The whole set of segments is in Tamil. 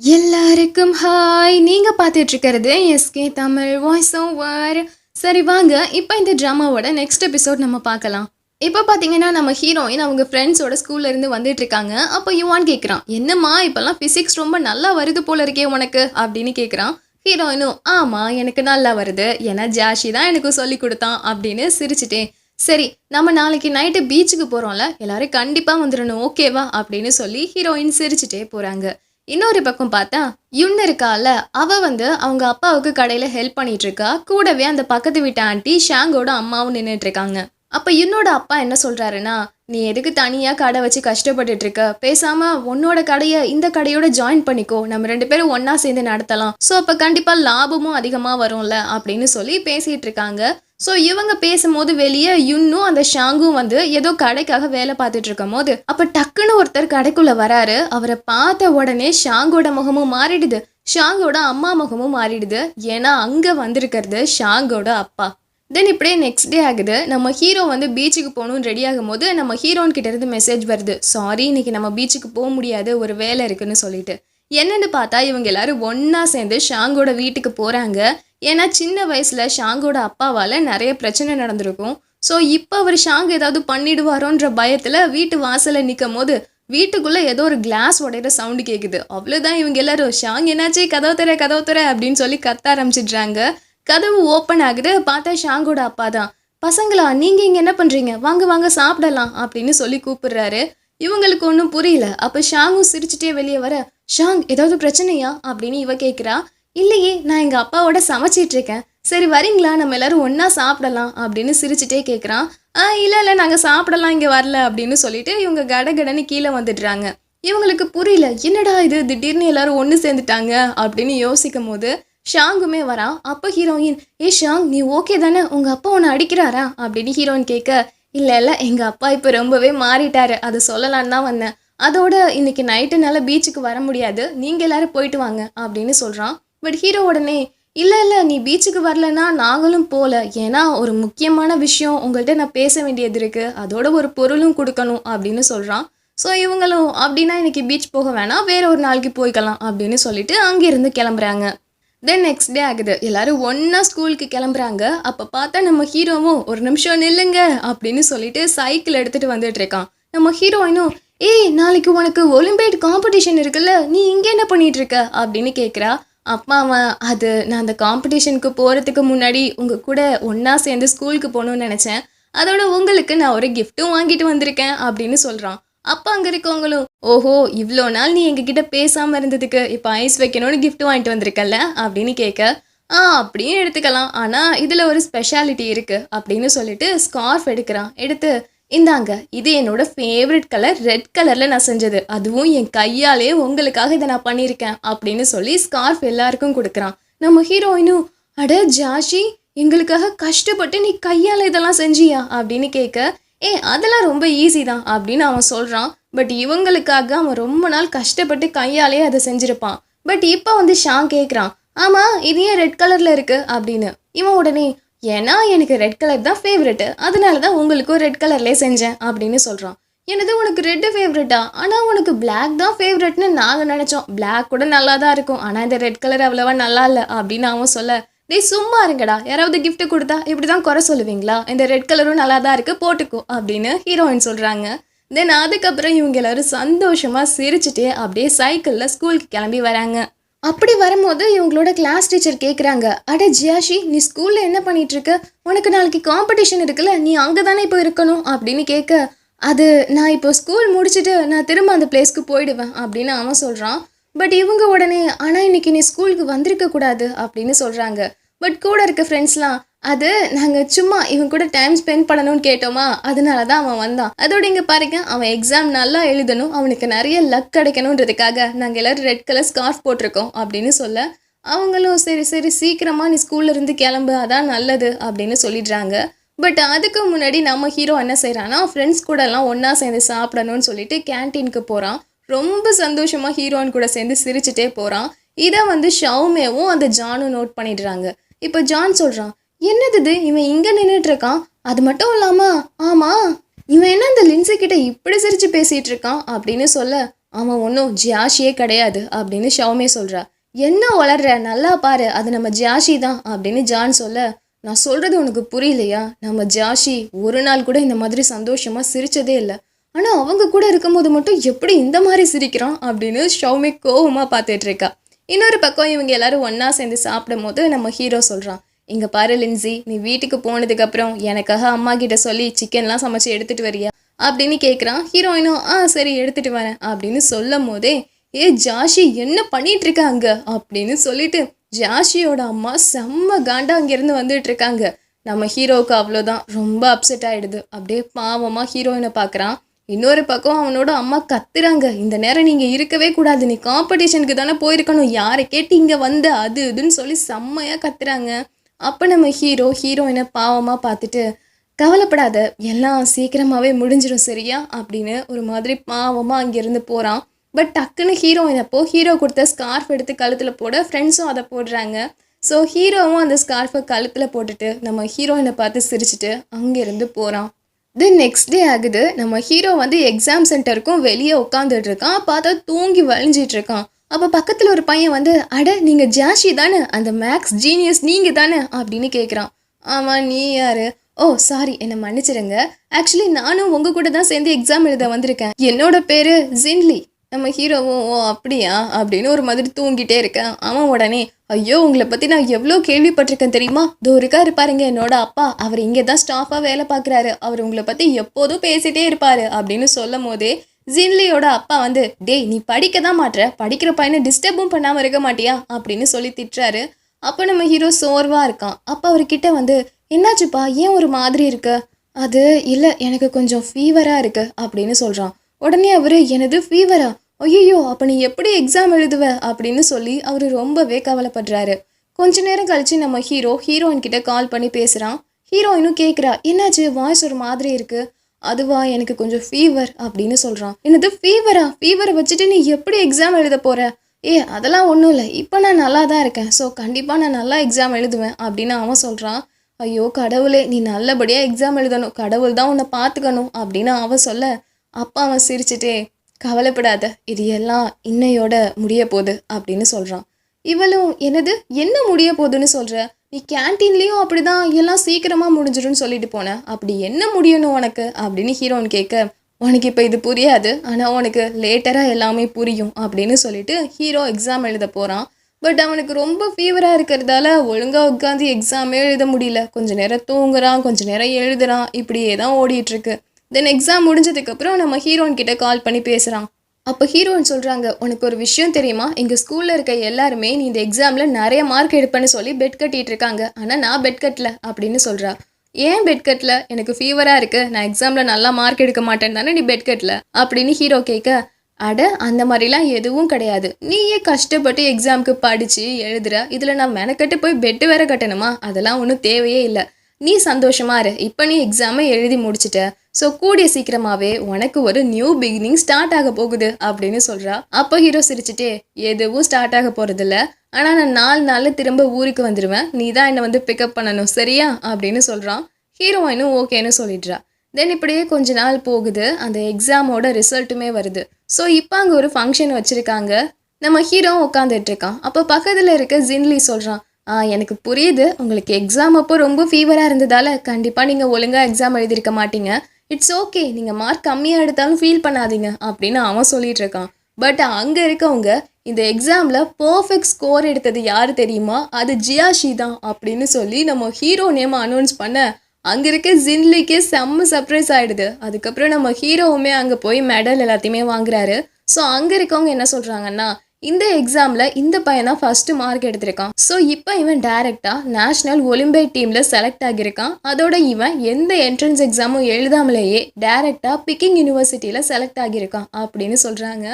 எல்லாருக்கும் ஹாய் நீங்க பார்த்துட்டு இருக்கிறது எஸ்கே தமிழ் வாய்ஸ் ஓவர் சரி வாங்க. இப்போ இந்த ட்ராமாவோட நெக்ஸ்ட் எபிசோட் நம்ம பார்க்கலாம். இப்போ பார்த்தீங்கன்னா நம்ம ஹீரோயின் அவங்க ஃப்ரெண்ட்ஸோட ஸ்கூல்ல இருந்து வந்துட்டு இருக்காங்க அப்போ யுவான் கேட்குறான் என்னம்மா இப்போல்லாம் ஃபிசிக்ஸ் ரொம்ப நல்லா வருது போல இருக்கே உனக்கு? அப்படின்னு கேட்குறான். ஹீரோயினும் ஆமாம் எனக்கு நல்லா வருது. ஏன்னா ஜாஷி தான் எனக்கு சொல்லி கொடுத்தான் அப்படின்னு சிரிச்சிட்டேன். சரி நம்ம நாளைக்கு நைட்டு பீச்சுக்கு போகிறோம்ல எல்லாரும் கண்டிப்பாக வந்துடணும் ஓகேவா அப்படின்னு சொல்லி ஹீரோயின் சிரிச்சிட்டே போகிறாங்க இன்னொரு பக்கம் பார்த்தா யுன் இருக்கால அவ வந்து அவங்க அப்பாவுக்கு கடையில் ஹெல்ப் பண்ணிட்டு இருக்கா கூடவே அந்த பக்கத்து வீட்டு ஆண்டி ஷாங்கோட அம்மாவும் நின்றுட்டு இருக்காங்க அப்போ யுன்னோட அப்பா என்ன சொல்கிறாருன்னா நீ எதுக்கு தனியாக கடை வச்சு கஷ்டப்பட்டுட்டு இருக்க பேசாமல் உன்னோட கடையை இந்த கடையோட ஜாயின் பண்ணிக்கோ. நம்ம ரெண்டு பேரும் ஒன்றா சேர்ந்து நடத்தலாம். ஸோ அப்போ கண்டிப்பாக லாபமும் அதிகமாக வரும்ல? அப்படின்னு சொல்லி பேசிகிட்டு இருக்காங்க ஸோ இவங்க பேசும்போது வெளியே யுன்னும் அந்த ஷாங்கும் வந்து ஏதோ கடைக்காக வேலை பார்த்துட்டு இருக்கும் போது அப்போ டக்குன்னு ஒருத்தர் கடைக்குள்ள வராரு. அவரை பார்த்த உடனே ஷாங்கோட முகமும் மாறிடுது. ஷாங்கோட அம்மா முகமும் மாறிடுது. ஏன்னா அங்கே வந்திருக்கிறது ஷாங்கோட அப்பா. தென் இப்படியே நெக்ஸ்ட் டே ஆகுது. நம்ம ஹீரோ வந்து பீச்சுக்கு போகணும்னு ரெடி ஆகும்போது நம்ம ஹீரோன் கிட்டேருந்து மெசேஜ் வருது. சாரி இன்னைக்கு நம்ம பீச்சுக்கு போக முடியாது. ஒரு வேலை இருக்குன்னு சொல்லிட்டு. என்னென்னு பார்த்தா இவங்க எல்லாரும் ஒன்றா சேர்ந்து ஷாங்கோட வீட்டுக்கு போகிறாங்க ஏன்னா சின்ன வயசில் ஷாங்கோட அப்பாவால் நிறைய பிரச்சனை நடந்திருக்கும். ஸோ இப்போ அவர் ஷாங் ஏதாவது பண்ணிடுவாரோன்ற பயத்தில் வீட்டு வாசலில் நிற்கும் போது வீட்டுக்குள்ளே ஏதோ ஒரு கிளாஸ் உடையிற சவுண்டு கேட்குது அவ்வளோதான் இவங்க எல்லாரும் ஷாங் என்னாச்சு? கதவு தர கதவு தர அப்படின்னு சொல்லி கத்த ஆரம்பிச்சிடுறாங்க. கதவு ஓப்பன் ஆகுது பார்த்தா ஷாங்கோட அப்பா தான். பசங்களா நீங்கள் இங்கே என்ன பண்ணுறீங்க வாங்க வாங்க சாப்பிடலாம் அப்படின்னு சொல்லி கூப்பிடுறாரு. இவங்களுக்கு ஒன்றும் புரியல. அப்போ ஷாங்கும் சிரிச்சுட்டே வெளியே வர ஷாங் ஏதாவது பிரச்சனையா? அப்படின்னு இவ கேட்குறா இல்லையே நான் எங்கள் அப்பாவோட சமைச்சிட்டு இருக்கேன். சரி வரீங்களா? நம்ம எல்லாரும் ஒன்றா சாப்பிடலாம் அப்படின்னு சிரிச்சுட்டே கேட்குறான் ஆ இல்லை இல்லை நாங்கள் சாப்பிடலாம் இங்கே வரல அப்படின்னு சொல்லிட்டு இவங்க கடகடன்னு கீழே வந்துடுறாங்க. இவங்களுக்கு புரியல என்னடா இது? திடீர்னு எல்லாரும் ஒன்று சேர்ந்துட்டாங்க அப்படின்னு யோசிக்கும் போது ஷாங்குமே வரான். அப்போ ஹீரோயின் ஏ ஷாங் நீ ஓகே தானே? உங்கள் அப்பா உன்னை அடிக்கிறாரா? அப்படின்னு ஹீரோயின் கேட்க இல்லை இல்லை எங்கள் அப்பா இப்போ ரொம்பவே மாறிட்டாரு. அதை சொல்லலான்னு தான் வந்தேன். அதோட இன்னைக்கு நைட்டுனால பீச்சுக்கு வர முடியாது. நீங்கள் எல்லாரும் போயிட்டு வாங்க அப்படின்னு சொல்கிறான் பட் ஹீரோ உடனே இல்லை இல்லை நீ பீச்சுக்கு வரலன்னா நாங்களும் போல. ஏன்னா ஒரு முக்கியமான விஷயம் உங்கள்கிட்ட நான் பேச வேண்டியது இருக்குது அதோட ஒரு பொருளும் கொடுக்கணும் அப்படின்னு சொல்கிறான் ஸோ இவங்களும் அப்படின்னா இன்னைக்கு பீச் போக வேணாம். வேற ஒரு நாளைக்கு போய்க்கலாம் அப்படின்னு சொல்லிட்டு அங்கேருந்து கிளம்புறாங்க. தென் நெக்ஸ்ட் டே ஆகுது. எல்லாரும் ஒன்றா ஸ்கூலுக்கு கிளம்புறாங்க. அப்போ பார்த்தா நம்ம ஹீரோவும் ஒரு நிமிஷம் நில்லுங்க அப்படின்னு சொல்லிட்டு சைக்கிள் எடுத்துகிட்டு வந்துட்டு இருக்கான். நம்ம ஹீரோயினும் ஏய் நாளைக்கு உனக்கு ஒலிம்பியட் காம்படிஷன் இருக்குல்ல. நீ இங்கே என்ன பண்ணிட்டு இருக்க? அப்படின்னு கேட்குறா அம்மாவை அது நான் அந்த காம்படிஷனுக்கு போகிறதுக்கு முன்னாடி உங்கள் கூட ஒன்றா சேர்ந்து ஸ்கூலுக்கு போகணும்னு நினச்சேன். அதோட உங்களுக்கு நான் ஒரு கிஃப்ட்டும் வாங்கிட்டு வந்திருக்கேன் அப்படின்னு சொல்கிறான் அப்போ அங்கே இருக்கவங்களும் ஓஹோ இவ்வளோ நாள் நீ எங்ககிட்ட பேசாமல் இருந்ததுக்கு இப்போ ஐஸ் வைக்கணும்னு கிஃப்ட் வாங்கிட்டு வந்திருக்கல அப்படின்னு கேட்க ஆ அப்படியும் எடுத்துக்கலாம். ஆனால் இதில் ஒரு ஸ்பெஷாலிட்டி இருக்குது அப்படின்னு சொல்லிட்டு ஸ்கார்ஃப் எடுக்கிறான். எடுத்து இந்தாங்க இது என்னோட ஃபேவரட் கலர் ரெட் கலரில் நான் செஞ்சது. அதுவும் என் கையாலே உங்களுக்காக இதை நான் பண்ணியிருக்கேன் அப்படின்னு சொல்லி ஸ்கார்ஃப் எல்லாருக்கும் கொடுக்குறான். நம்ம ஹீரோயினும் அட ஜாஷி எங்களுக்காக கஷ்டப்பட்டு நீ கையால் இதெல்லாம் செஞ்சியா அப்படின்னு கேட்க ஏ அதெல்லாம் ரொம்ப ஈஸி தான் அப்படின்னு அவன் சொல்கிறான் பட் இவங்களுக்காக அவன் ரொம்ப நாள் கஷ்டப்பட்டு கையாலே அதை செஞ்சுருப்பான். பட் இப்போ வந்து ஷான் கேட்குறான் ஆமாம் இது ஏன் ரெட் கலரில் இருக்கு அப்படின்னு. இவன் உடனே ஏன்னா எனக்கு ரெட் கலர் தான் ஃபேவரெட்டு அதனால தான் உங்களுக்கும் ரெட் கலர்லேயே செஞ்சேன் அப்படின்னு சொல்கிறான் எனது உனக்கு ரெட்டு ஃபேவரெட்டா ஆனால் உனக்கு பிளாக் தான் ஃபேவரெட்னு நாங்கள் நினச்சோம். பிளாக் கூட நல்லா தான் இருக்கும். ஆனால் இந்த ரெட் கலர் அவ்வளோவா நல்லா இல்லை அப்படின்னு அவன் சொல்ல டேய் சும்மா இருங்கடா. யாராவது கிஃப்ட்டு கொடுத்தா இப்படி தான் குறை சொல்லுவீங்களா? இந்த ரெட் கலரும் நல்லா தான் இருக்குது போட்டுக்கோ அப்படின்னு ஹீரோயின் சொல்கிறாங்க தென் அதுக்கப்புறம் இவங்க எல்லாரும் சந்தோஷமாக சிரிச்சுட்டே அப்படியே சைக்கிளில் ஸ்கூலுக்கு கிளம்பி வராங்க. அப்படி வரும்போது இவங்களோட கிளாஸ் டீச்சர் கேட்குறாங்க அட ஜியாஷி நீ ஸ்கூலில் என்ன பண்ணிகிட்ருக்க உனக்கு நாளைக்கு காம்படிஷன் இருக்குல்ல நீ அங்கே தானே இப்போ இருக்கணும்? அப்படின்னு கேட்க அது நான் இப்போ ஸ்கூல் முடிச்சுட்டு நான் திரும்ப அந்த பிளேஸ்க்கு போயிடுவேன் அப்படின்னு அவன் சொல்கிறான் பட் இவங்க உடனே ஆனால் இன்னைக்கு நீ ஸ்கூலுக்கு வந்திருக்க கூடாது அப்படின்னு சொல்கிறாங்க பட் கூட இருக்க ஃப்ரெண்ட்ஸ்லாம் அது நாங்கள் சும்மா இவன் கூட டைம் ஸ்பெண்ட் பண்ணணும்னு கேட்டோமா? அதனால தான் அவன் வந்தான். அதோட இங்கே பாருங்க அவன் எக்ஸாம் நல்லா எழுதணும். அவனுக்கு நிறைய லக் கிடைக்கணுன்றதுக்காக நாங்கள் எல்லோரும் ரெட் கலர் ஸ்கார்ஃப் போட்டிருக்கோம் அப்படின்னு சொல்ல அவங்களும் சரி சரி சீக்கிரமாக நீ ஸ்கூல்ல இருந்து கிளம்பு அதான் நல்லது அப்படின்னு சொல்லிடுறாங்க. பட் அதுக்கு முன்னாடி நம்ம ஹீரோ என்ன செய்கிறான்னா ஃப்ரெண்ட்ஸ் கூடலாம் ஒன்றா சேர்ந்து சாப்பிடணும்னு சொல்லிட்டு கேன்டீனுக்கு போகிறான் ரொம்ப சந்தோஷமாக ஹீரோயின் கூட சேர்ந்து சிரிச்சுட்டே போகிறான் இதை வந்து ஷவுமேவும் அந்த ஜானும் நோட் பண்ணிடுறாங்க. இப்போ ஜான் சொல்கிறான் என்னது இது? இவன் இங்கே நின்றுட்டு இருக்கான் அது மட்டும் இல்லாமல் ஆமாம் இவன் என்ன அந்த லின்ஸை கிட்ட இப்படி சிரிச்சு பேசிட்டு இருக்கான் அப்படின்னு சொல்ல அவன் ஒன்றும் ஜியாஷியே கிடையாது அப்படின்னு ஷவுமே சொல்கிறா என்ன வளர்ற? நல்லா பாரு அது நம்ம ஜியாஷி தான் அப்படின்னு ஜான் சொல்ல நான் சொல்கிறது உனக்கு புரியலையா? நம்ம ஜாஷி ஒரு நாள் கூட இந்த மாதிரி சந்தோஷமாக சிரிச்சதே இல்லை. ஆனால் அவங்க கூட இருக்கும்போது மட்டும் எப்படி இந்த மாதிரி சிரிக்கிறான் அப்படின்னு ஷவுமே கோவமாக பார்த்துட்டு இருக்கா. இன்னொரு பக்கம் இவங்க எல்லாரும் ஒன்றா சேர்ந்து சாப்பிடும் போது நம்ம ஹீரோ சொல்கிறான் இங்கே பாரு லின்சி. நீ வீட்டுக்கு போனதுக்கப்புறம் எனக்காக அம்மா கிட்ட சொல்லி சிக்கன்லாம் சமைச்சு எடுத்துகிட்டு வரியா? அப்படின்னு கேட்குறான் ஹீரோயினும் ஆ சரி எடுத்துட்டு வரேன் அப்படின்னு சொல்லும் போதே ஏ ஜாஷி என்ன பண்ணிட்டு இருக்க அப்படின்னு சொல்லிட்டு ஜாஷியோட அம்மா செம்ம காண்டா அங்கேருந்து வந்துட்டு இருக்காங்க நம்ம ஹீரோவுக்கு அவ்வளோதான். ரொம்ப அப்செட் ஆகிடுது அப்படியே பாவமாக ஹீரோயினை பார்க்குறான் இன்னொரு பக்கம் அவனோட அம்மா கத்துறாங்க. இந்த நேரம் நீங்கள் இருக்கவே கூடாது. நீ காம்படிஷனுக்கு தானே போயிருக்கணும். யாரை கேட்டு இங்கே வந்த அது இதுன்னு சொல்லி செம்மையாக கத்துறாங்க. அப்போ நம்ம ஹீரோ ஹீரோயினை பாவமாக பார்த்துட்டு கவலைப்படாத எல்லாம் சீக்கிரமாகவே முடிஞ்சிடும் சரியா? அப்படின்னு ஒரு மாதிரி பாவமாக அங்கேருந்து போகிறான் பட் டக்குன்னு ஹீரோயின் அப்போ ஹீரோ கொடுத்த ஸ்கார்ஃப் எடுத்து கழுத்தில் போட ஃப்ரெண்ட்ஸும் அதை போடுறாங்க. ஸோ ஹீரோவும் அந்த ஸ்கார்ஃபை கழுத்தில் போட்டுட்டு நம்ம ஹீரோயினை பார்த்து சிரிச்சிட்டு அங்கேருந்து போகிறான் தென் நெக்ஸ்ட் டே ஆகுது. நம்ம ஹீரோ வந்து எக்ஸாம் சென்டருக்கும் வெளியே உட்காந்துட்டு இருக்கான். பார்த்தா தூங்கி வழிஞ்சிட்டு இருக்கான். அப்போ பக்கத்தில் ஒரு பையன் வந்து அட நீங்கள் ஜாஷி தானே? அந்த மேக்ஸ் ஜீனியஸ் நீங்கள் தானே? அப்படின்னு கேட்குறான் ஆமாம் நீ யாரு? ஓ சாரி என்னை மன்னிச்சிடுங்க ஆக்சுவலி நானும் உங்கள் கூட தான் சேர்ந்து எக்ஸாம் எழுத வந்திருக்கேன். என்னோட பேர் ஜின்லி நம்ம ஹீரோவும் ஓ அப்படியா? அப்படின்னு ஒரு மாதிரி தூங்கிட்டே இருக்கேன். அவன் உடனே ஐயோ உங்களை பற்றி நான் எவ்வளோ கேள்விப்பட்டிருக்கேன் தெரியுமா? இதோ இருப்பாருங்க பாருங்க என்னோட அப்பா. அவர் இங்கே தான் ஸ்டாஃபாக வேலை பார்க்குறாரு. அவர் உங்களை பற்றி எப்போதும் பேசிட்டே இருப்பாரு. அப்படின்னு சொல்லும் போதே ஜின்லியோட அப்பா வந்து டேய் நீ படிக்க தான் மாட்டுற படிக்கிற பையனை டிஸ்டர்பும் பண்ணாமல் இருக்க மாட்டியா? அப்படின்னு சொல்லி திட்டுறாரு. அப்போ நம்ம ஹீரோ சோர்வாக இருக்கான். அப்போ அவர்கிட்ட வந்து என்னாச்சுப்பா? ஏன் ஒரு மாதிரி இருக்கு? அது இல்லை எனக்கு கொஞ்சம் ஃபீவராக இருக்கு அப்படின்னு சொல்கிறான் உடனே அவர் எனது ஃபீவரா ஐயோ அப்போ நீ எப்படி எக்ஸாம் எழுதுவ? அப்படின்னு சொல்லி அவர் ரொம்பவே கவலைப்படுறாரு. கொஞ்ச நேரம் கழித்து நம்ம ஹீரோ ஹீரோயின் கிட்ட கால் பண்ணி பேசுகிறான் ஹீரோயினும் கேட்குறா என்னாச்சு? வாய்ஸ் ஒரு மாதிரி இருக்குது அதுவா எனக்கு கொஞ்சம் ஃபீவர் அப்படின்னு சொல்கிறான் என்னது ஃபீவரா ஃபீவரை வச்சுட்டு நீ எப்படி எக்ஸாம் எழுத போகிற ஏ அதெல்லாம் ஒன்றும் இல்லை. இப்போ நான் நல்லா தான் இருக்கேன். ஸோ கண்டிப்பாக நான் நல்லா எக்ஸாம் எழுதுவேன் அப்படின்னு அவன் சொல்கிறான் ஐயோ கடவுளே நீ நல்லபடியாக எக்ஸாம் எழுதணும். கடவுள் தான் உன்னை பார்த்துக்கணும் அப்படின்னு அவன் சொல்ல அப்பா அவன் சிரிச்சிட்டே கவலைப்படாத இது எல்லாம் இன்னையோட முடிய போகுது அப்படின்னு சொல்கிறான் இவளும் என்னது என்ன முடிய போகுதுன்னு சொல்கிற நீ கேன்டீன்லேயும் அப்படிதான் எல்லாம் சீக்கிரமாக முடிஞ்சிடும்னு சொல்லிட்டு போனேன் அப்படி என்ன முடியணும் உனக்கு? அப்படின்னு ஹீரோன் கேட்க உனக்கு இப்போ இது புரியாது. ஆனால் உனக்கு லேட்டராக எல்லாமே புரியும் அப்படின்னு சொல்லிட்டு ஹீரோ எக்ஸாம் எழுத போகிறான் பட் அவனுக்கு ரொம்ப ஃபீவராக இருக்கிறதால ஒழுங்காக உட்காந்து எக்ஸாமே எழுத முடியல. கொஞ்ச நேரம் தூங்குறான் கொஞ்ச நேரம் எழுதுறான். இப்படியே தான் ஓடிட்டுருக்கு தென் எக்ஸாம் முடிஞ்சதுக்கப்புறம் நம்ம ஹீரோன்கிட்ட கால் பண்ணி பேசுகிறான் அப்போ ஹீரோயின் சொல்கிறாங்க உனக்கு ஒரு விஷயம் தெரியுமா? எங்கள் ஸ்கூலில் இருக்க எல்லாருமே நீ இந்த எக்ஸாமில் நிறைய மார்க் எடுப்பேன்னு சொல்லி பெட் கட்டிட்டு இருக்காங்க. ஆனால் நான் பெட் கட்டல அப்படின்னு சொல்கிறா ஏன் பெட் கட்டல? எனக்கு ஃபீவராக இருக்குது நான் எக்ஸாமில் நல்லா மார்க் எடுக்க மாட்டேன்னு தானே நீ பெட் கட்டல? அப்படின்னு ஹீரோ கேட்க அட அந்த மாதிரிலாம் எதுவும் கிடையாது. நீயே கஷ்டப்பட்டு எக்ஸாமுக்கு படித்து எழுதுற. இதில் நான் மெனக்கட்டு போய் பெட்டு வேற கட்டணுமா? அதெல்லாம் ஒன்றும் தேவையே இல்லை. நீ சந்தோஷமாக இரு. இப்போ நீ எக்ஸாமை எழுதி முடிச்சிட்ட. ஸோ கூடிய சீக்கிரமாகவே உனக்கு ஒரு நியூ பிகினிங் ஸ்டார்ட் ஆக போகுது அப்படின்னு சொல்கிறா அப்போ ஹீரோ சிரிச்சுட்டே எதுவும் ஸ்டார்ட் ஆக போகிறதில்ல ஆனால் நான் நாலு நாளில் திரும்ப ஊருக்கு வந்துடுவேன் நீ தான் என்னை வந்து பிக்கப் பண்ணணும் சரியா? அப்படின்னு சொல்கிறான் ஹீரோயினும் ஓகேன்னு சொல்லிடுறா. தென் இப்படியே கொஞ்ச நாள் போகுது. அந்த எக்ஸாமோட ரிசல்ட்டுமே வருது. ஸோ இப்போ அங்கே ஒரு ஃபங்க்ஷன் வச்சுருக்காங்க. நம்ம ஹீரோ உட்காந்துட்டு இருக்கான். அப்போ பக்கத்தில் இருக்க ஜின்லி சொல்கிறான் ஆ எனக்கு புரியுது. உங்களுக்கு எக்ஸாம் அப்போ ரொம்ப ஃபீவராக இருந்ததால் கண்டிப்பாக நீங்கள் ஒழுங்காக எக்ஸாம் எழுதியிருக்க மாட்டீங்க. இட்ஸ் ஓகே நீங்கள் மார்க் கம்மியாக எடுத்தாலும் ஃபீல் பண்ணாதீங்க அப்படின்னு அவன் சொல்லிட்டு இருக்கான். பட் அங்கே இருக்கவங்க இந்த எக்ஸாமில் பர்ஃபெக்ட் ஸ்கோர் எடுத்தது யார் தெரியுமா? அது ஜியாஷி தான் அப்படின்னு சொல்லி நம்ம ஹீரோ நேம் அனௌன்ஸ் பண்ண அங்கே இருக்க ஜின்லிக்கே செம்ம சர்ப்ரைஸ் ஆகிடுது அதுக்கப்புறம் நம்ம ஹீரோவுமே அங்கே போய் மெடல் எல்லாத்தையுமே வாங்குறாரு. ஸோ அங்கே இருக்கவங்க என்ன சொல்கிறாங்கன்னா இந்த எக்ஸாமில் இந்த பையன் தான் ஃபஸ்ட்டு மார்க் எடுத்திருக்கான். ஸோ இப்போ இவன் டைரெக்டாக நேஷ்னல் ஒலிம்பிக் டீமில் செலக்ட் ஆகியிருக்கான். அதோட இவன் எந்த என்ட்ரன்ஸ் எக்ஸாமும் எழுதாமலேயே டைரெக்டாக பிக்கிங் யூனிவர்சிட்டியில் செலக்ட் ஆகியிருக்கான் அப்படின்னு சொல்கிறாங்க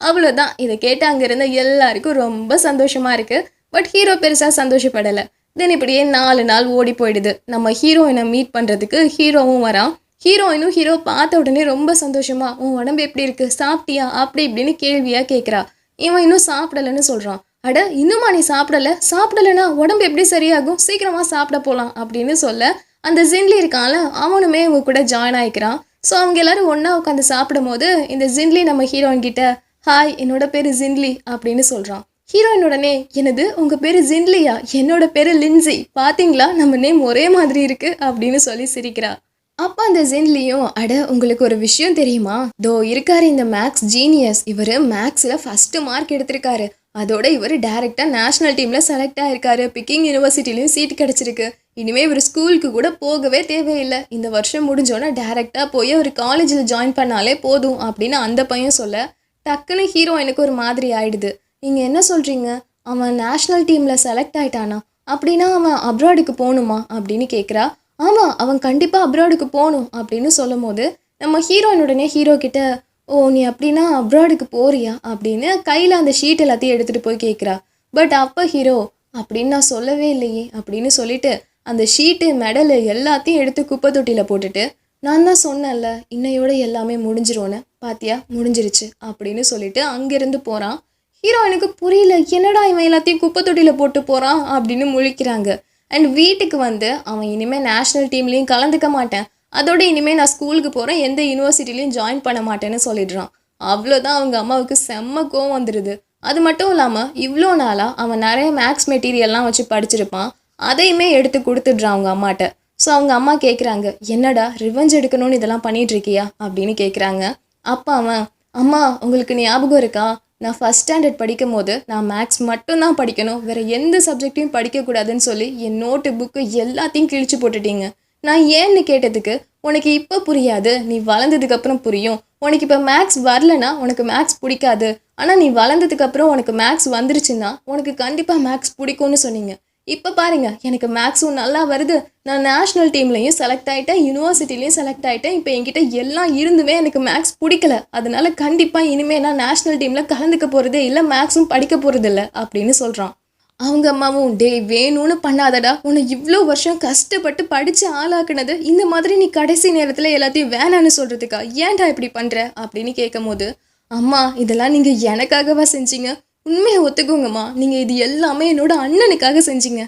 அவ்வளோதான் இதை கேட்டு அங்கே இருந்த எல்லாருக்கும் ரொம்ப சந்தோஷமாக இருக்குது பட் ஹீரோ பெருசாக சந்தோஷப்படலை. தென் இப்படியே நாலு நாள் ஓடி போயிடுது. நம்ம ஹீரோயினை மீட் பண்ணுறதுக்கு ஹீரோவும் வரான். ஹீரோயினும் ஹீரோ பார்த்த உடனே ரொம்ப சந்தோஷமா உன் உடம்பு எப்படி இருக்குது சாப்பிட்டியா? அப்படி இப்படின்னு கேள்வியாக கேட்குறா இவன் இன்னும் சாப்பிடலன்னு சொல்கிறான் அட இன்னுமா நீ சாப்பிடல? சாப்பிடலனா உடம்பு எப்படி சரியாகும்? சீக்கிரமாக சாப்பிட போகலாம் அப்படின்னு சொல்ல அந்த ஜின்லி இருக்கான்ல அவனுமே இவங்க கூட ஜாயின் ஆகிக்கிறான் ஸோ அவங்க எல்லாரும் ஒன்றா உட்காந்து சாப்பிடும் போது இந்த ஜின்லி நம்ம ஹீரோயின் கிட்ட ஹாய் என்னோட பேர் ஜின்லி அப்படின்னு சொல்கிறான் ஹீரோயின் உடனே எனது உங்கள் பேர் ஜின்லியா? என்னோட பேர் லின்சி. பார்த்தீங்களா நம்ம நேம் ஒரே மாதிரி இருக்கு அப்படின்னு சொல்லி சிரிக்கிறா. அப்போ அந்த ஜென்லியும் அட உங்களுக்கு ஒரு விஷயம் தெரியுமா? தோ இருக்காரு இந்த மேக்ஸ் ஜீனியஸ் இவர் மேக்ஸில் ஃபஸ்ட்டு மார்க் எடுத்திருக்காரு. அதோட இவர் டேரெக்டாக நேஷனல் டீமில் செலக்ட் ஆகிருக்காரு பிக்கிங் யூனிவர்சிட்டிலையும் சீட் கிடச்சிருக்கு. இனிமேல் இவர் ஸ்கூலுக்கு கூட போகவே தேவையில்லை. இந்த வருஷம் முடிஞ்சோன்னா டேரெக்டாக போய் ஒரு காலேஜில் ஜாயின் பண்ணாலே போதும் அப்படின்னு அந்த பையன் சொல்ல டக்குன்னு ஹீரோ எனக்கு ஒரு மாதிரி ஆயிடுது. நீங்கள் என்ன சொல்கிறீங்க அவன் நேஷ்னல் டீமில் செலக்ட் ஆயிட்டானா? அப்படின்னா அவன் அப்ராடுக்கு போகணுமா? அப்படின்னு கேட்குறா ஆமாம் அவன் கண்டிப்பாக அப்ராடுக்கு போகணும் அப்படின்னு சொல்லும் போது நம்ம ஹீரோயின் உடனே ஹீரோ கிட்ட ஓ நீ அப்படின்னா அப்ராடுக்கு போறியா? அப்படின்னு கையில் அந்த ஷீட் எல்லாத்தையும் எடுத்துகிட்டு போய் கேட்குறா பட் அப்போ ஹீரோ அப்படின்னு நான் சொல்லவே இல்லையே அப்படின்னு சொல்லிட்டு அந்த ஷீட்டு மெடலு எல்லாத்தையும் எடுத்து குப்பை தொட்டியில் போட்டுட்டு நான் தான் சொன்னேன்ல இன்னையோட எல்லாமே முடிஞ்சிரும்னு. பாத்தியா? முடிஞ்சிருச்சு அப்படின்னு சொல்லிட்டு அங்கேருந்து போகிறான் ஹீரோ எனக்கு புரியல என்னடா இவன் எல்லாத்தையும் குப்பை தொட்டியில் போட்டு போகிறான் அப்படின்னு முழிக்கிறாங்க. அண்ட் வீட்டுக்கு வந்து அவன் இனிமேல் நேஷ்னல் டீம்லேயும் கலந்துக்க மாட்டேன். அதோட இனிமேல் நான் ஸ்கூலுக்கு போகிறேன் எந்த யூனிவர்சிட்டிலையும் ஜாயின் பண்ண மாட்டேன்னு சொல்லிடுறான். அவ்வளோதான் அவங்க அம்மாவுக்கு செம்ம கோவம் வந்துடுது அது மட்டும் இல்லாமல் இவ்வளோ நாளாக அவன் நிறைய மேக்ஸ் மெட்டீரியல்லாம் வச்சு படிச்சிருப்பான். அதையுமே எடுத்து கொடுத்துட்றான் அவங்க அம்மாட்ட. ஸோ அவங்க அம்மா கேட்குறாங்க என்னடா ரிவெஞ்ச் எடுக்கணும்னு இதெல்லாம் பண்ணிகிட்ருக்கியா அப்படின்னு கேட்குறாங்க அப்பா அவன் அம்மா உங்களுக்கு ஞாபகம் இருக்கா? நான் ஃபஸ்ட் ஸ்டாண்டர்ட் படிக்கும் போது நான் மேக்ஸ் மட்டும்தான் படிக்கணும். வேறு எந்த சப்ஜெக்டையும் படிக்கக்கூடாதுன்னு சொல்லி என் நோட்டு புக்கு எல்லாத்தையும் கிழிச்சு போட்டுட்டீங்க. நான் ஏன்னு கேட்டதுக்கு உனக்கு இப்போ புரியாது. நீ வளர்ந்ததுக்கப்புறம் புரியும். உனக்கு இப்போ மேக்ஸ் வரலனா உனக்கு மேக்ஸ் பிடிக்காது. ஆனால் நீ வளர்ந்ததுக்கு அப்புறம் உனக்கு மேக்ஸ் வந்துருச்சுன்னா உனக்கு கண்டிப்பாக மேக்ஸ் பிடிக்கும்னு சொன்னீங்க. இப்போ பாருங்க எனக்கு மேக்ஸும் நல்லா வருது. நான் நேஷ்னல் டீம்லையும் செலக்ட் ஆகிட்டேன் யூனிவர்சிட்டிலையும் செலக்ட் ஆகிட்டேன் இப்போ என்கிட்ட எல்லாம் இருந்துமே எனக்கு மேக்ஸ் பிடிக்கல. அதனால கண்டிப்பாக இனிமேல் நான் நேஷ்னல் டீமில் கலந்துக்க போகிறதே இல்லை மேக்ஸும் படிக்க போகிறதில்ல அப்படின்னு சொல்கிறான் அவங்க அம்மாவும் டேய் வேணும்னு பண்ணாதடா. உன்னை இவ்வளோ வருஷம் கஷ்டப்பட்டு படித்து ஆளாக்குனது. இந்த மாதிரி நீ கடைசி நேரத்தில் எல்லாத்தையும் வேணான்னு சொல்கிறதுக்கா ஏன்டா இப்படி பண்ணுற அப்படின்னு கேட்கும் போது அம்மா இதெல்லாம் நீங்கள் எனக்காகவா செஞ்சீங்க? உண்மையை ஒத்துக்கோங்கம்மா. நீங்கள் இது எல்லாமே என்னோட அண்ணனுக்காக செஞ்சீங்க.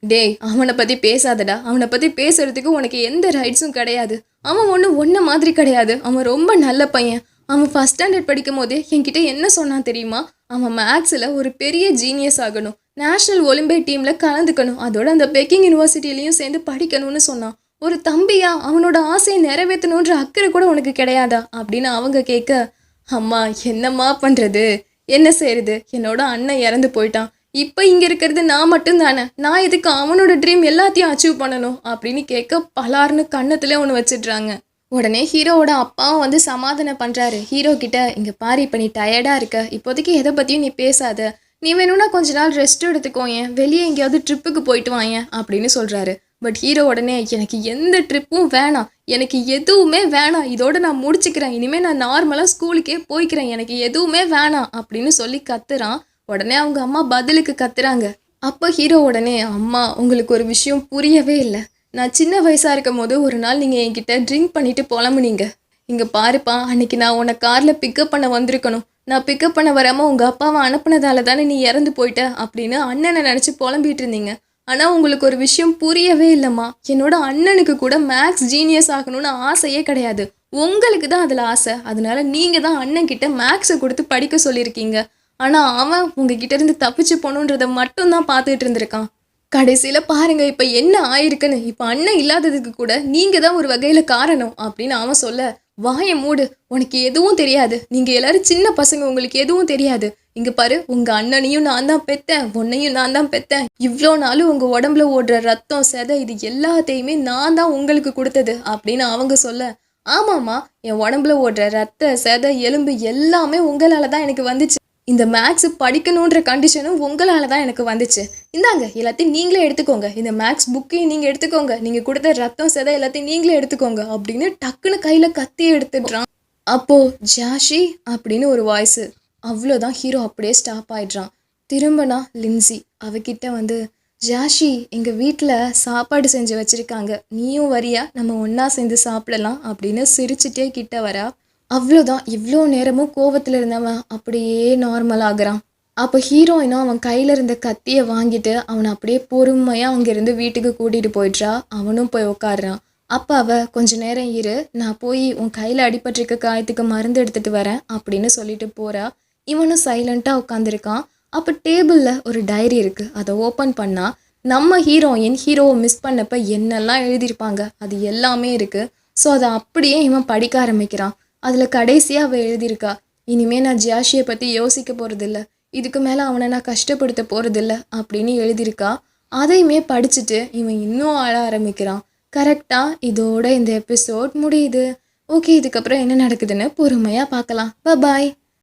டேய் அவனை பற்றி பேசாதடா. அவனை பற்றி பேசுறதுக்கு உனக்கு எந்த ரைட்ஸும் கிடையாது. அவன் ஒன்றும் ஒன்றை மாதிரி கிடையாது. அவன் ரொம்ப நல்ல பையன். அவன் ஃபஸ்ட் ஸ்டாண்டர்ட் படிக்கும் போதே என்கிட்ட என்ன சொன்னான் தெரியுமா? அவன் மேக்ஸில் ஒரு பெரிய ஜீனியஸ் ஆகணும். நேஷ்னல் ஒலிம்பிக் டீமில் கலந்துக்கணும். அதோட அந்த பெக்கிங் யூனிவர்சிட்டிலையும் சேர்ந்து படிக்கணும்னு சொன்னான். ஒரு தம்பியா அவனோட ஆசையை நிறைவேற்றணுன்ற அக்கறை கூட உனக்கு கிடையாதா? அப்படின்னு அவங்க கேட்க அம்மா என்னம்மா பண்ணுறது என்ன செய்யறது என்னோட அண்ணன் இறந்து போயிட்டான். இப்போ இங்கே இருக்கிறது நான் மட்டும் தானே நான் எதுக்கு அவனோட ட்ரீம் எல்லாத்தையும் அச்சீவ் பண்ணணும்? அப்படின்னு கேட்க பலார்னு கண்ணத்தில் ஒன்று வச்சிடுறாங்க. உடனே ஹீரோவோட அப்பாவும் வந்து சமாதானம் பண்ணுறாரு ஹீரோ கிட்ட இங்கே பாரு இப்போ நீ டயர்டாக இருக்க. இப்போதைக்கு எதை பற்றியும் நீ பேசாத. நீ வேணும்னா கொஞ்ச நாள் ரெஸ்ட் எடுத்துக்கோயேன் வெளியே எங்கேயாவது ட்ரிப்புக்கு போயிட்டு வாயேன் அப்படின்னு சொல்கிறாரு பட் ஹீரோ உடனே எனக்கு எந்த ட்ரிப்பும் வேணாம். எனக்கு எதுவுமே வேணாம். இதோட நான் முடிச்சுக்கிறேன். இனிமேல் நான் நார்மலாக ஸ்கூலுக்கே போய்க்கிறேன். எனக்கு எதுவுமே வேணாம் அப்படின்னு சொல்லி கத்துறான். உடனே அவங்க அம்மா பதிலுக்கு கத்துறாங்க. அப்போ ஹீரோ உடனே அம்மா உங்களுக்கு ஒரு விஷயம் புரியவே இல்லை. நான் சின்ன வயசாக இருக்கும் போது ஒரு நாள் நீங்கள் என்கிட்ட ட்ரிங்க் பண்ணிட்டு புலம்புனீங்க. இங்கே பாருப்பா அன்னைக்கு நான் உன்னை காரில் பிக்கப் பண்ண வந்திருக்கணும். நான் பிக்கப் பண்ண வராமல் உங்கள் அப்பாவை அனுப்புனதால தானே நீ இறந்து போயிட்ட? அப்படின்னு அண்ணனை நினச்சி புலம்பிகிட்டு இருந்தீங்க. ஆனால் உங்களுக்கு ஒரு விஷயம் புரியவே இல்லைம்மா. என்னோட அண்ணனுக்கு கூட மேக்ஸ் ஜீனியஸ் ஆகணும்னு ஆசையே கிடையாது. உங்களுக்கு தான் அதில் ஆசை. அதனால நீங்கள் தான் அண்ணன் கிட்ட மேக்ஸை கொடுத்து படிக்க சொல்லியிருக்கீங்க. ஆனால் அவன் உங்ககிட்ட இருந்து தப்பிச்சு போகணுன்றதை மட்டும்தான் பார்த்துட்டு இருந்திருக்கான். கடைசியில் பாருங்கள் இப்போ என்ன ஆயிருக்குன்னு. இப்போ அண்ணன் இல்லாததுக்கு கூட நீங்கள் தான் ஒரு வகையில் காரணம் அப்படின்னு அவன் சொல்ல வாயை மூடு. உனக்கு எதுவும் தெரியாது. நீங்கள் எல்லாரும் சின்ன பசங்க உங்களுக்கு எதுவும் தெரியாது. இங்க பாரு உங்க அண்ணனையும் நான் தான் பெத்தேன் உன்னையும் நான் தான் பெத்தேன். இவ்வளோ நாளும் உங்க உடம்புல ஓடுற ரத்தம் செதை இது எல்லாத்தையுமே நான் தான் உங்களுக்கு கொடுத்தது அப்படின்னு அவங்க சொல்ல. ஆமாம்மா என் உடம்புல ஓடுற ரத்த செதை எலும்பு எல்லாமே உங்களால தான் எனக்கு வந்துச்சு. இந்த மேக்ஸ் படிக்கணுன்ற கண்டிஷனும் உங்களால தான் எனக்கு வந்துச்சு. இந்தாங்க எல்லாத்தையும் நீங்களே எடுத்துக்கோங்க. இந்த மேக்ஸ் புக்கையும் நீங்கள் எடுத்துக்கோங்க. நீங்கள் கொடுத்த ரத்தம் செதை எல்லாத்தையும் நீங்களே எடுத்துக்கோங்க அப்படின்னு டக்குன்னு கையில் கத்தி எடுத்துடுறான். அப்போ ஜாஷி அப்படின்னு ஒரு வாய்ஸு அவ்வளோதான் ஹீரோ அப்படியே ஸ்டாப் ஆயிடுறான். திரும்பினா லின்சி அவகிட்ட வந்து ஜாஷி எங்கள் வீட்டில் சாப்பாடு செஞ்சு வச்சுருக்காங்க. நீயும் வரியா? நம்ம ஒன்றா சேர்ந்து சாப்பிடலாம் அப்படின்னு சிரிச்சிட்டே கிட்ட வரா. அவ்வளோதான் இவ்வளோ நேரமும் கோவத்தில் இருந்தவன் அப்படியே நார்மல் ஆகுறான். அப்போ ஹீரோயினும் அவன் கையில் இருந்த கத்தியை வாங்கிட்டு அவனை அப்படியே பொறுமையாக அங்கேருந்து வீட்டுக்கு கூட்டிகிட்டு போயிட்றா. அவனும் போய் உட்காடுறான் அப்போ அவ கொஞ்ச நேரம் இரு. நான் போய் உன் கையில் அடிபட்டிருக்க காயத்துக்கு மருந்து எடுத்துகிட்டு வரேன் அப்படின்னு சொல்லிட்டு போகிறா இவனும் சைலண்ட்டாக உட்காந்துருக்கான் அப்போ டேபிளில் ஒரு டைரி இருக்குது அதை ஓப்பன் பண்ணால் நம்ம ஹீரோயின் ஹீரோவை மிஸ் பண்ணப்போ என்னெல்லாம் எழுதியிருப்பாங்க? அது எல்லாமே இருக்குது ஸோ அதை அப்படியே இவன் படிக்க ஆரம்பிக்கிறான். அதில் கடைசியாக அவள் எழுதியிருக்கா இனிமேல் நான் ஜியாஷியை பற்றி யோசிக்க போகிறதில்ல இதுக்கு மேலே அவனை நான் கஷ்டப்படுத்த போகிறதில்ல அப்படின்னு எழுதியிருக்கா. அதையுமே படிச்சுட்டு இவன் இன்னும் ஆள ஆரம்பிக்கிறான். கரெக்டாக இதோட இந்த எபிசோட் முடியுது. ஓகே இதுக்கப்புறம் என்ன நடக்குதுன்னு பொறுமையாக பார்க்கலாம். பாய்